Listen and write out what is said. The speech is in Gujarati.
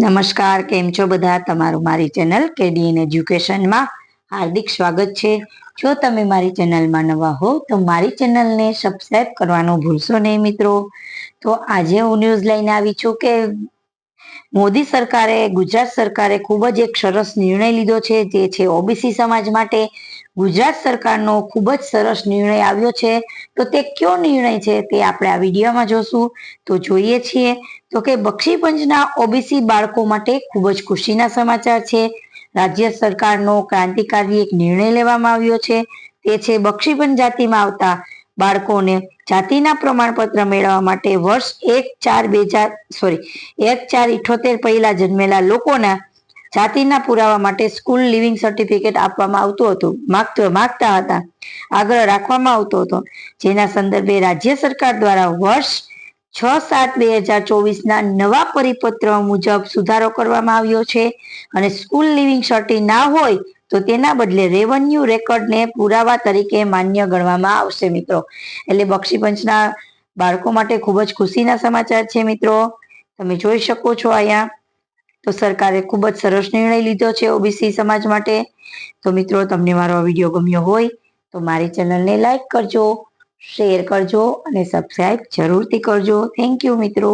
નમસ્કાર, કેમ છો બધા? તમારું મારી ચેનલ કેડીએન એજ્યુકેશનમાં હાર્દિક સ્વાગત છે. જો તમે મારી ચેનલમાં નવા હો, તો મારી ચેનલને સબસ્ક્રાઈબ કરવાનું ભૂલશો નહીં મિત્રો. તો આજે હું ન્યૂઝ લઈને આવી છું કે મોદી સરકારે, ગુજરાત સરકારે ખૂબ જ એક સરસ નિર્ણય લીધો છે, તે છે ઓબીસી સમાજ માટે. ગુજરાત સરકારનો ખૂબ જ સરસ નિર્ણય આવ્યો છે. તો તે કયો નિર્ણય છે તે આપણે આ વિડીયોમાં જોશું. તો જોઈએ છીએ. તો કે બક્ષી પંચના ઓબીસી બાળકો માટે ખૂબ જ ખુશીના સમાચાર છે. રાજ્ય સરકારનો ક્રાંતિકારી એક નિર્ણય લેવામાં આવ્યો છે. તે છે બક્ષીપંચ જાતિમાં આવતા બાળકોને જાતિના પ્રમાણપત્ર મેળવવા માટે વર્ષ એક ચાર બે હજાર સોરી એક ચાર ઇઠોતેર પહેલા જન્મેલા લોકોના જાતિના પુરાવા માટે સ્કૂલ લિવિંગ સર્ટિફિકેટ આપવામાં આવતું હતું. માગતો, માગતા હતા. આગ્રહ રાખવામાં આવતો હતો. જેના સંદર્ભે રાજ્ય સરકાર દ્વારા વર્ષ છ સાત બે હજાર ચોવીસના નવા પરિપત્ર મુજબ સુધારો કરવામાં આવ્યો છે અને સ્કૂલ લિવિંગ સર્ટી ના હોય તો તેના બદલે રેવન્યુ રેકોર્ડને પુરાવા તરીકે માન્ય ગણવામાં આવશે મિત્રો. એટલે બક્ષીપંચના બાળકો માટે ખૂબ જ ખુશીના સમાચાર છે મિત્રો. તમે જોઈ શકો છો અહીંયા. તો સરકારે ખૂબ જ સરસ નિર્ણય લીધો છે ઓબીસી સમાજ માટે. તો મિત્રો, તમને મારો વીડિયો ગમ્યો હોય તો મારી ચેનલને લાઈક કરજો. શેર કરજો અને સબસ્ક્રાઈબ જરૂરથી કરજો. થેન્ક યુ મિત્રો.